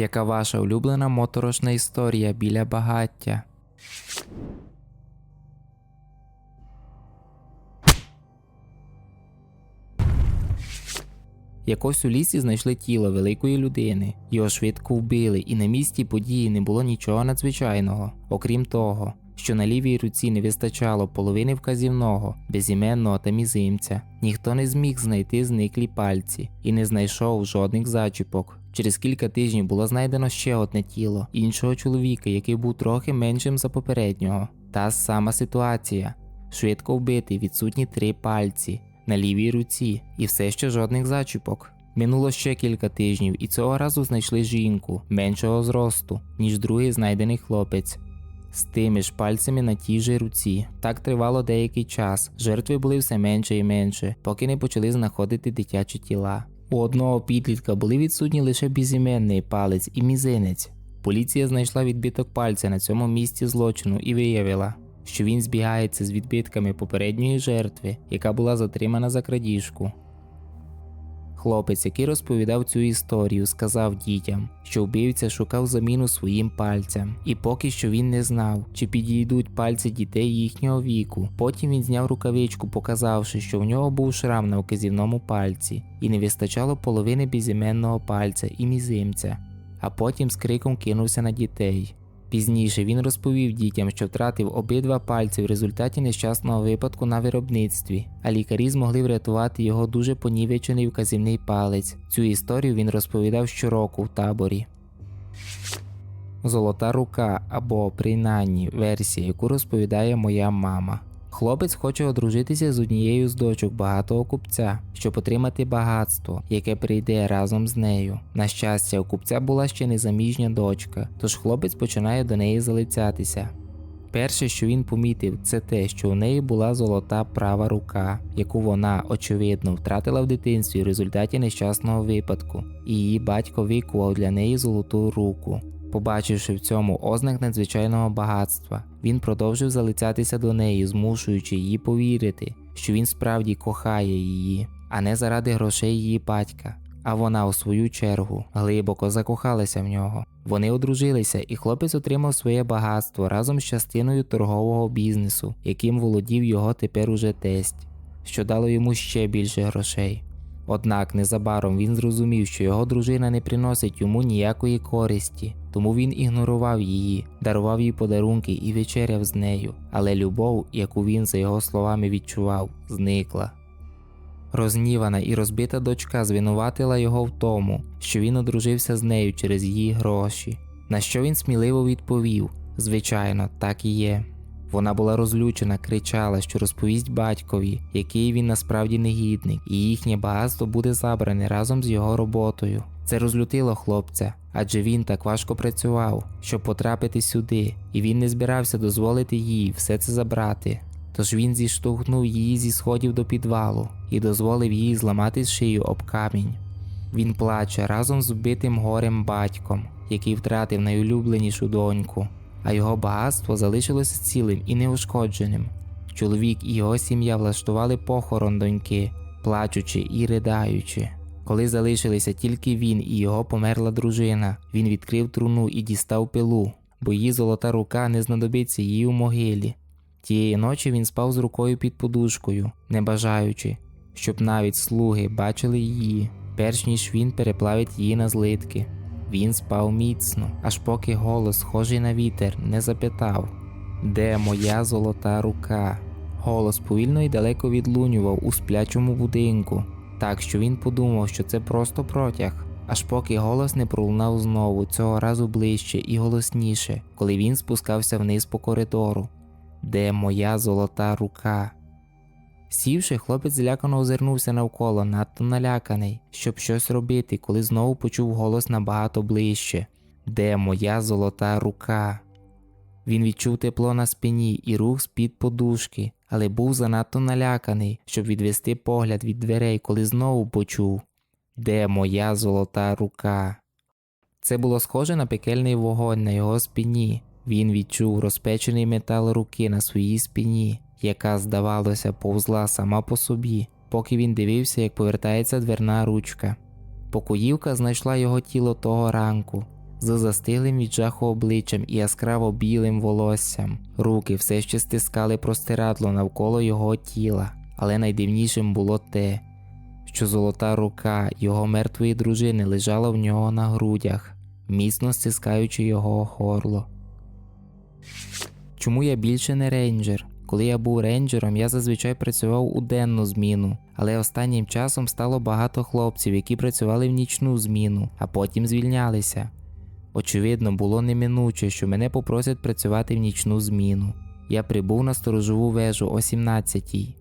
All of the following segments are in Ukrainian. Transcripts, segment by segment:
Яка ваша улюблена моторошна історія біля багаття? Якось у лісі знайшли тіло великої людини. Його швидко вбили, і на місці події не було нічого надзвичайного, окрім того, що на лівій руці не вистачало половини вказівного, безіменного та мізимця. Ніхто не зміг знайти зниклі пальці і не знайшов жодних зачіпок. Через кілька тижнів було знайдено ще одне тіло іншого чоловіка, який був трохи меншим за попереднього. Та сама ситуація. Швидко вбитий, відсутні три пальці на лівій руці, і все ще жодних зачіпок. Минуло ще кілька тижнів, і цього разу знайшли жінку меншого зросту, ніж другий знайдений хлопець. З тими ж пальцями на тій же руці. Так тривало деякий час. Жертви були все менше і менше, поки не почали знаходити дитячі тіла. У одного підлітка були відсутні лише безіменний палець і мізинець. Поліція знайшла відбиток пальця на цьому місці злочину і виявила, що він збігається з відбитками попередньої жертви, яка була затримана за крадіжку. Хлопець, який розповідав цю історію, сказав дітям, що вбивця шукав заміну своїм пальцям, і поки що він не знав, чи підійдуть пальці дітей їхнього віку. Потім він зняв рукавичку, показавши, що в нього був шрам на вказівному пальці, і не вистачало половини безіменного пальця і мізимця. А потім з криком кинувся на дітей. Пізніше він розповів дітям, що втратив обидва пальці в результаті нещасного випадку на виробництві, а лікарі змогли врятувати його дуже понівечений вказівний палець. Цю історію він розповідав щороку в таборі. Золота рука або принаймні версія, яку розповідає моя мама. Хлопець хоче одружитися з однією з дочок багатого купця, щоб отримати багатство, яке прийде разом з нею. На щастя, у купця була ще незаміжня дочка, тож хлопець починає до неї залицятися. Перше, що він помітив, це те, що у неї була золота права рука, яку вона, очевидно, втратила в дитинстві в результаті нещасного випадку, і її батько викував для неї золоту руку. Побачивши в цьому ознак надзвичайного багатства, він продовжив залицятися до неї, змушуючи її повірити, що він справді кохає її, а не заради грошей її батька. А вона, у свою чергу, глибоко закохалася в нього. Вони одружилися, і хлопець отримав своє багатство разом з частиною торгового бізнесу, яким володів його тепер уже тесть, що дало йому ще більше грошей. Однак незабаром він зрозумів, що його дружина не приносить йому ніякої користі, тому він ігнорував її, дарував їй подарунки і вечеряв з нею, але любов, яку він, за його словами, відчував, зникла. Рознівана і розбита дочка звинуватила його в тому, що він одружився з нею через її гроші, на що він сміливо відповів: звичайно, так і є. Вона була розлючена, кричала, що розповість батькові, який він насправді негідник, і їхнє багатство буде забране разом з його роботою. Це розлютило хлопця, адже він так важко працював, щоб потрапити сюди, і він не збирався дозволити їй все це забрати. Тож він зіштовхнув її зі сходів до підвалу і дозволив їй зламати шию об камінь. Він плаче разом з вбитим горем батьком, який втратив найулюбленішу доньку а його багатство залишилося цілим і неушкодженим. Чоловік і його сім'я влаштували похорон доньки, плачучи і ридаючи. Коли залишилися тільки він і його померла дружина, він відкрив труну і дістав пилу, бо її золота рука не знадобиться їй у могилі. Тієї ночі він спав з рукою під подушкою, не бажаючи, щоб навіть слуги бачили її, перш ніж він переплавить її на злитки. Він спав міцно, аж поки голос, схожий на вітер, не запитав Де моя золота рука? Голос повільно і далеко відлунював у сплячому будинку, так що він подумав, що це просто протяг, аж поки голос не пролунав знову, цього разу ближче і голосніше, коли він спускався вниз по коридору. Де моя золота рука? Сівши, хлопець злякано озирнувся навколо, надто наляканий, щоб щось робити, коли знову почув голос набагато ближче Де моя золота рука? Він відчув тепло на спині і рух з-під подушки, але був занадто наляканий, щоб відвести погляд від дверей, коли знову почув Де моя золота рука? Це було схоже на пекельний вогонь на його спині. Він відчув розпечений метал руки на своїй спині яка, здавалося, повзла сама по собі, поки він дивився, як повертається дверна ручка. Покоївка знайшла його тіло того ранку, з застиглим від жаху обличчям і яскраво білим волоссям. Руки все ще стискали простирадло навколо його тіла, але найдивнішим було те, що золота рука його мертвої дружини лежала в нього на грудях, міцно стискаючи його горло. Чому я більше не рейнджер? Коли я був рейнджером, я зазвичай працював у денну зміну, але останнім часом стало багато хлопців, які працювали в нічну зміну, а потім звільнялися. Очевидно, було неминуче, що мене попросять працювати в нічну зміну. Я прибув на сторожову вежу о 17-й.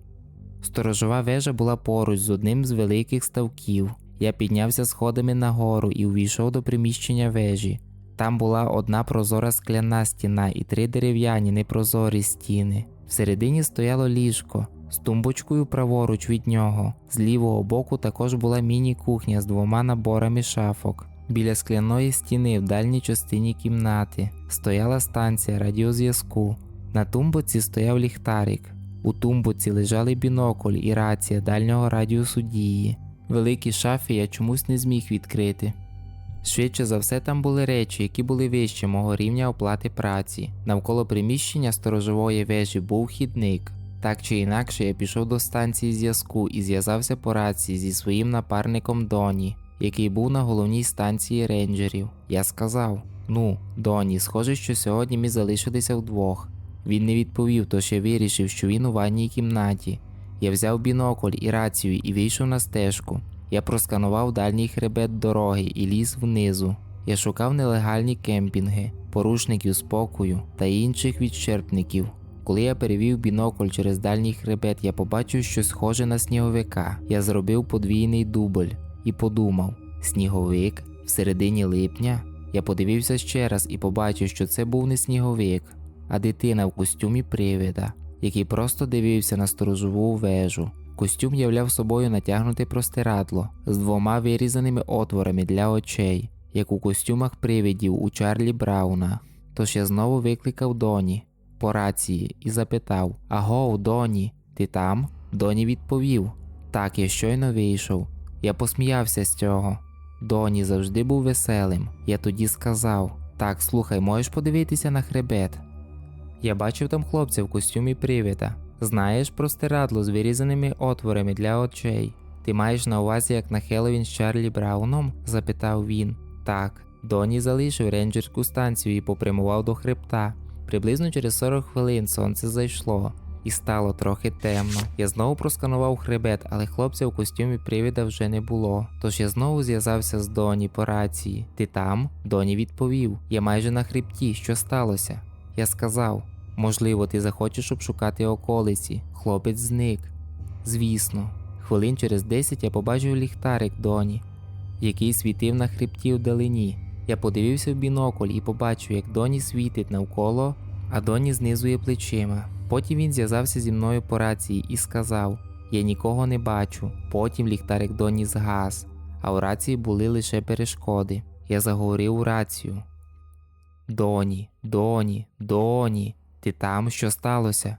Сторожова вежа була поруч з одним з великих ставків. Я піднявся сходами нагору і увійшов до приміщення вежі. Там була одна прозора скляна стіна і три дерев'яні непрозорі стіни. Всередині стояло ліжко з тумбочкою праворуч від нього. З лівого боку також була міні-кухня з двома наборами шафок. Біля скляної стіни в дальній частині кімнати стояла станція радіозв'язку. На тумбоці стояв ліхтарик. У тумбоці лежали бінокль і рація дальнього радіусу дії. Великі шафи я чомусь не зміг відкрити. Швидше за все, там були речі, які були вище мого рівня оплати праці. Навколо приміщення сторожової вежі був хідник. Так чи інакше, я пішов до станції зв'язку і зв'язався по рації зі своїм напарником Доні, який був на головній станції рейнджерів. Я сказав: Ну, Доні, схоже, що сьогодні ми залишилися вдвох. Він не відповів, тож я вирішив, що він у ванній кімнаті. Я взяв бінокль і рацію і вийшов на стежку. Я просканував дальній хребет дороги і ліз внизу. Я шукав нелегальні кемпінги, порушників спокою та інших відщерпників. Коли я перевів бінокль через дальній хребет, я побачив щось схоже на сніговика. Я зробив подвійний дубль і подумав: сніговик в середині липня. Я подивився ще раз і побачив, що це був не сніговик, а дитина в костюмі привида, який просто дивився на сторожову вежу. Костюм являв собою натягнуте простирадло з двома вирізаними отворами для очей, як у костюмах привидів у Чарлі Брауна. Тож я знову викликав Доні по рації і запитав: Агов, Доні, ти там? Доні відповів: Так, я щойно вийшов. Я посміявся з цього. Доні завжди був веселим. Я тоді сказав: Так, слухай, можеш подивитися на хребет. Я бачив там хлопця в костюмі привида. Знаєш простирадло з вирізаними отворами для очей. Ти маєш на увазі, як на Хеллоуін з Чарлі Брауном? запитав він. Так. Доні залишив рейнджерську станцію і попрямував до хребта. Приблизно через 40 хвилин сонце зайшло і стало трохи темно. Я знову просканував хребет, але хлопця в костюмі привіда вже не було. Тож я знову зв'язався з Доні по рації. Ти там? Доні відповів: Я майже на хребті. Що сталося? Я сказав. Можливо, ти захочеш обшукати околиці. Хлопець зник. Звісно, хвилин через десять я побачив ліхтарик Доні, який світив на хребті вдалині. Я подивився в бінокль і побачив, як Доні світить навколо, а Доні знизує плечима. Потім він зв'язався зі мною по рації і сказав: Я нікого не бачу. Потім ліхтарик Доні згас, а у рації були лише перешкоди. Я заговорив у рацію. Доні, Доні, Доні, ти там що сталося?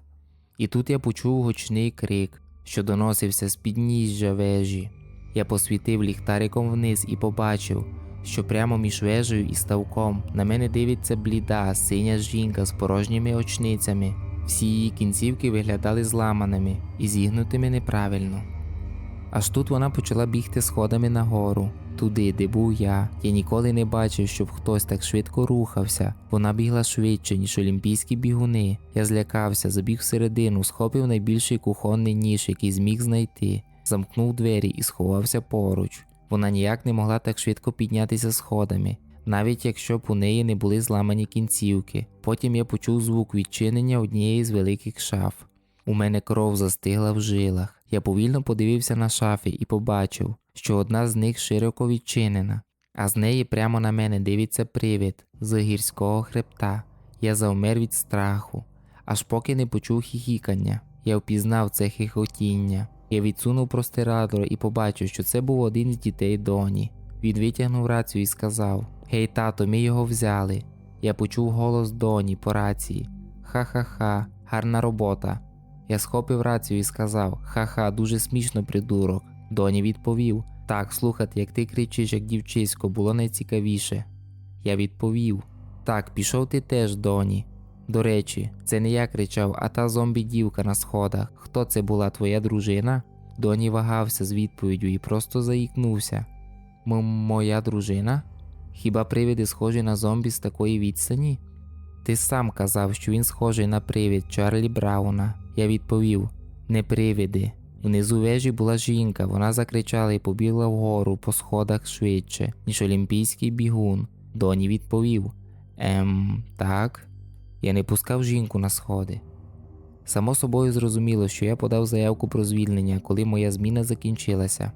І тут я почув гучний крик, що доносився з підніжжя вежі. Я посвітив ліхтариком вниз і побачив, що прямо між вежею і ставком на мене дивиться бліда, синя жінка з порожніми очницями. Всі її кінцівки виглядали зламаними і зігнутими неправильно. Аж тут вона почала бігти сходами нагору, туди, де був я. Я ніколи не бачив, щоб хтось так швидко рухався. Вона бігла швидше, ніж олімпійські бігуни. Я злякався, забіг всередину, схопив найбільший кухонний ніж, який зміг знайти, замкнув двері і сховався поруч. Вона ніяк не могла так швидко піднятися сходами, навіть якщо б у неї не були зламані кінцівки. Потім я почув звук відчинення однієї з великих шаф. У мене кров застигла в жилах. Я повільно подивився на шафи і побачив, що одна з них широко відчинена, а з неї прямо на мене дивиться привид з гірського хребта. Я завмер від страху, аж поки не почув хіхікання. Я впізнав це хихотіння. Я відсунув простирадло і побачив, що це був один з дітей Доні. Він витягнув рацію і сказав: Гей, тато, ми його взяли. Я почув голос Доні по рації. Ха-ха-ха, гарна робота. Я схопив рацію і сказав: Ха-ха, дуже смішно, придурок. Доні відповів: Так, слухати, як ти кричиш, як дівчисько, було найцікавіше. Я відповів: Так, пішов ти теж, доні. До речі, це не я кричав, а та зомбі-дівка на сходах. Хто це була твоя дружина? Доні вагався з відповіддю і просто заїкнувся. М- моя дружина? Хіба привиди схожі на зомбі з такої відстані? Ти сам казав, що він схожий на привид Чарлі Брауна. Я відповів: не привиди. Внизу вежі була жінка, вона закричала і побігла вгору по сходах швидше, ніж олімпійський бігун. Доні відповів: Ем, так. Я не пускав жінку на сходи. Само собою зрозуміло, що я подав заявку про звільнення, коли моя зміна закінчилася.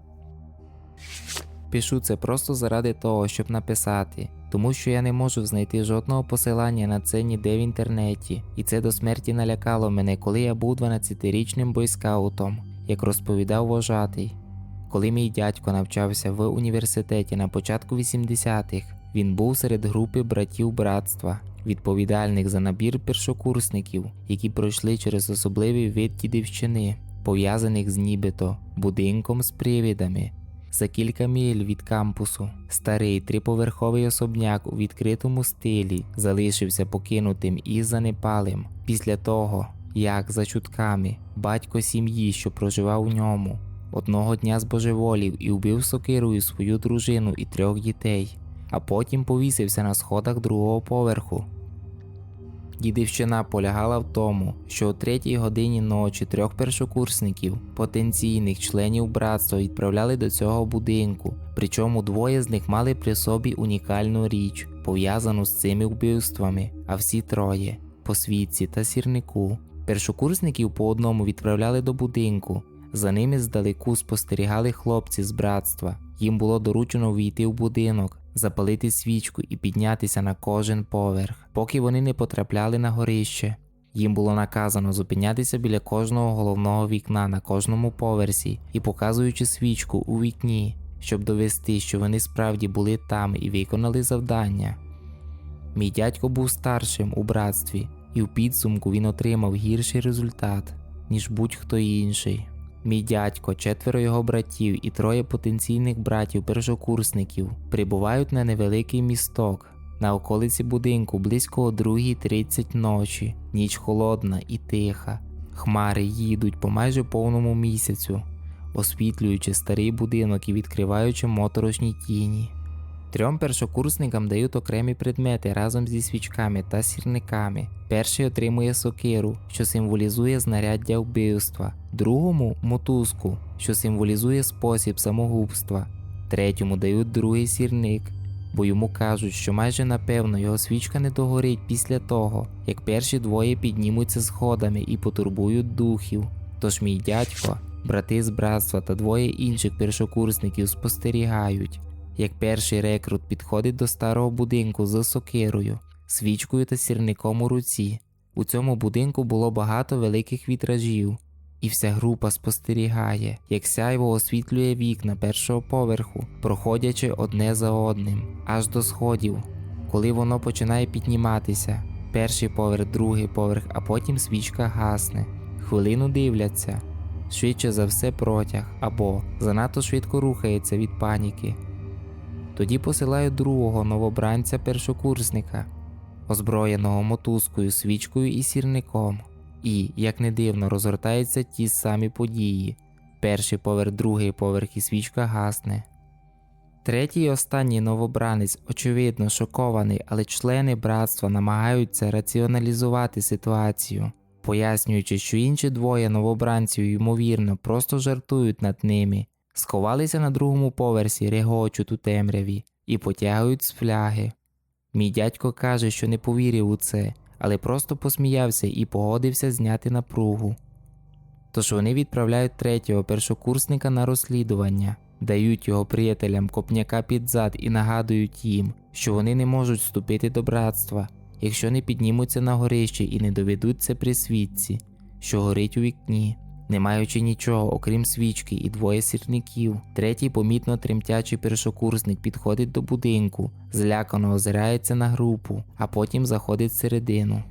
Пишу це просто заради того, щоб написати, тому що я не можу знайти жодного посилання на це ніде в інтернеті, і це до смерті налякало мене, коли я був 12-річним бойскаутом, як розповідав вожатий. Коли мій дядько навчався в університеті на початку 80-х, він був серед групи братів братства, відповідальних за набір першокурсників, які пройшли через особливий вид дідівщини, пов'язаних з нібито будинком з привідами. За кілька миль від кампусу старий триповерховий особняк у відкритому стилі залишився покинутим і занепалим після того, як за чутками батько сім'ї, що проживав у ньому, одного дня збожеволів і вбив сокирою свою дружину і трьох дітей, а потім повісився на сходах другого поверху. Дідівщина полягала в тому, що о третій годині ночі трьох першокурсників, потенційних членів братства, відправляли до цього будинку, причому двоє з них мали при собі унікальну річ, пов'язану з цими вбивствами, а всі троє по свідці та сірнику. Першокурсників по одному відправляли до будинку. За ними здалеку спостерігали хлопці з братства. Їм було доручено війти в будинок, запалити свічку і піднятися на кожен поверх, поки вони не потрапляли на горище. Їм було наказано зупинятися біля кожного головного вікна на кожному поверсі і показуючи свічку у вікні, щоб довести, що вони справді були там і виконали завдання. Мій дядько був старшим у братстві, і в підсумку він отримав гірший результат, ніж будь-хто інший. Мій дядько, четверо його братів і троє потенційних братів першокурсників прибувають на невеликий місток на околиці будинку близько о 2.30 ночі. Ніч холодна і тиха. Хмари їдуть по майже повному місяцю, освітлюючи старий будинок і відкриваючи моторошні тіні. Трьом першокурсникам дають окремі предмети разом зі свічками та сірниками. Перший отримує сокиру, що символізує знаряддя вбивства, другому мотузку, що символізує спосіб самогубства, третьому дають другий сірник, бо йому кажуть, що майже напевно його свічка не догорить після того, як перші двоє піднімуться сходами і потурбують духів. Тож мій дядько, брати з братства та двоє інших першокурсників спостерігають як перший рекрут підходить до старого будинку з сокирою, свічкою та сірником у руці. У цьому будинку було багато великих вітражів, і вся група спостерігає, як сяйво освітлює вікна першого поверху, проходячи одне за одним, аж до сходів, коли воно починає підніматися. Перший поверх, другий поверх, а потім свічка гасне. Хвилину дивляться. Швидше за все протяг або занадто швидко рухається від паніки. Тоді посилають другого новобранця першокурсника, озброєного мотузкою, свічкою і сірником. І, як не дивно, розгортаються ті самі події. Перший поверх, другий поверх і свічка гасне. Третій і останній новобранець, очевидно, шокований, але члени братства намагаються раціоналізувати ситуацію, пояснюючи, що інші двоє новобранців, ймовірно, просто жартують над ними, сховалися на другому поверсі, регочуть у темряві і потягують з фляги. Мій дядько каже, що не повірив у це, але просто посміявся і погодився зняти напругу. Тож вони відправляють третього першокурсника на розслідування, дають його приятелям копняка під зад і нагадують їм, що вони не можуть вступити до братства, якщо не піднімуться на горище і не доведуть це при свідці, що горить у вікні. Не маючи нічого, окрім свічки і двоє сірників, третій, помітно тремтячий першокурсник підходить до будинку, злякано озирається на групу, а потім заходить всередину.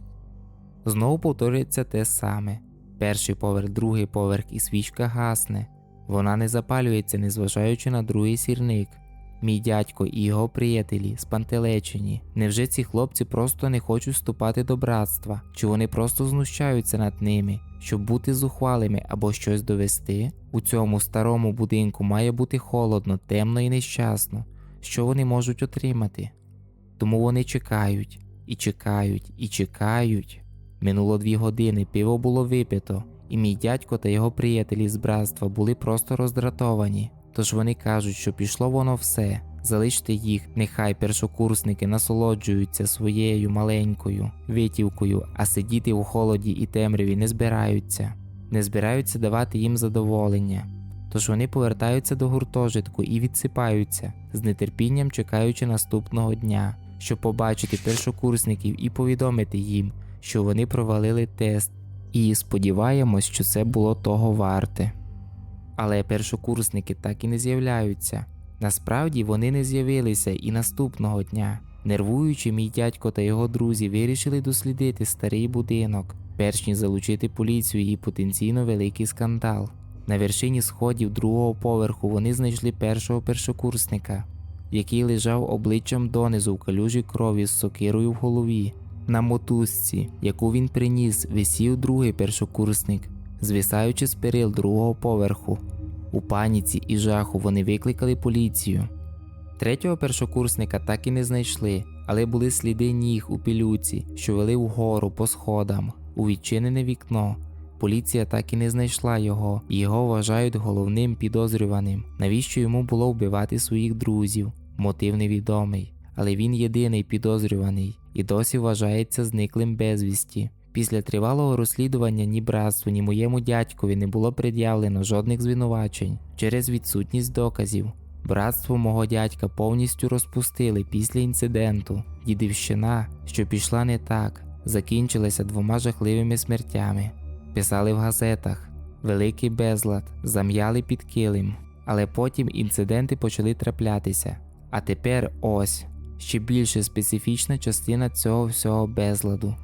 Знову повторюється те саме: перший поверх, другий поверх і свічка гасне. Вона не запалюється, незважаючи на другий сірник. Мій дядько і його приятелі спантелечені. Невже ці хлопці просто не хочуть вступати до братства? Чи вони просто знущаються над ними, щоб бути зухвалими або щось довести? У цьому старому будинку має бути холодно, темно і нещасно. Що вони можуть отримати? Тому вони чекають, і чекають, і чекають. Минуло дві години, пиво було випито, і мій дядько та його приятелі з братства були просто роздратовані. Тож вони кажуть, що пішло воно все. Залиште їх, нехай першокурсники насолоджуються своєю маленькою витівкою, а сидіти у холоді і темряві не збираються, не збираються давати їм задоволення. Тож вони повертаються до гуртожитку і відсипаються, з нетерпінням чекаючи наступного дня, щоб побачити першокурсників і повідомити їм, що вони провалили тест, і сподіваємось, що це було того варте. Але першокурсники так і не з'являються. Насправді вони не з'явилися і наступного дня. Нервуючи, мій дядько та його друзі вирішили дослідити старий будинок, перш ніж залучити поліцію і потенційно великий скандал. На вершині сходів другого поверху вони знайшли першого першокурсника, який лежав обличчям донизу в калюжі крові з сокирою в голові. На мотузці, яку він приніс, висів другий першокурсник, звисаючи з перил другого поверху. У паніці і жаху вони викликали поліцію. Третього першокурсника так і не знайшли, але були сліди ніг у пілюці, що вели вгору по сходам, у відчинене вікно. Поліція так і не знайшла його, його вважають головним підозрюваним. Навіщо йому було вбивати своїх друзів? Мотив невідомий, але він єдиний підозрюваний і досі вважається зниклим безвісті. Після тривалого розслідування ні братству, ні моєму дядькові не було пред'явлено жодних звинувачень через відсутність доказів. Братство мого дядька повністю розпустили після інциденту. Дідівщина, що пішла не так, закінчилася двома жахливими смертями. Писали в газетах, великий безлад, зам'яли під килим. Але потім інциденти почали траплятися. А тепер ось ще більше специфічна частина цього всього безладу.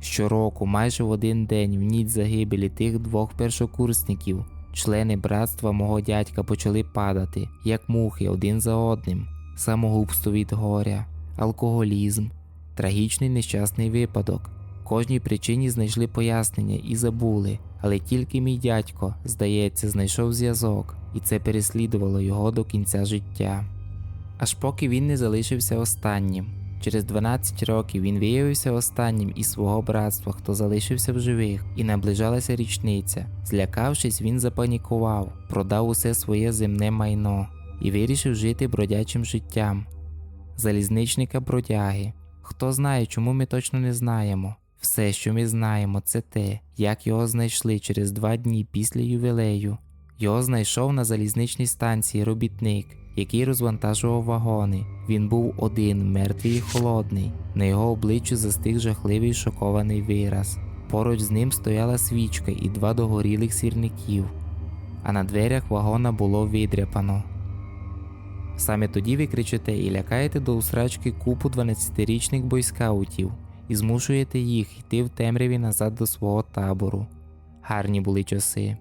Щороку, майже в один день, в ніч загибелі тих двох першокурсників, члени братства мого дядька почали падати, як мухи один за одним, самогубство від горя, алкоголізм, трагічний нещасний випадок. Кожній причині знайшли пояснення і забули, але тільки мій дядько, здається, знайшов зв'язок, і це переслідувало його до кінця життя. Аж поки він не залишився останнім. Через 12 років він виявився останнім із свого братства, хто залишився в живих, і наближалася річниця. Злякавшись, він запанікував, продав усе своє земне майно і вирішив жити бродячим життям. Залізничника бродяги. Хто знає, чому ми точно не знаємо. Все, що ми знаємо, це те, як його знайшли через два дні після ювілею. Його знайшов на залізничній станції робітник, який розвантажував вагони. Він був один, мертвий і холодний. На його обличчі застиг жахливий шокований вираз. Поруч з ним стояла свічка і два догорілих сірників, а на дверях вагона було видряпано. Саме тоді ви кричите і лякаєте до усрачки купу 12-річних бойскаутів і змушуєте їх йти в темряві назад до свого табору. Гарні були часи.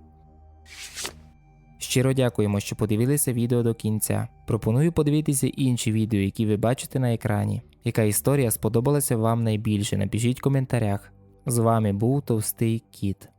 Щиро дякуємо, що подивилися відео до кінця. Пропоную подивитися інші відео, які ви бачите на екрані. Яка історія сподобалася вам найбільше? Напишіть в коментарях. З вами був Товстий Кіт.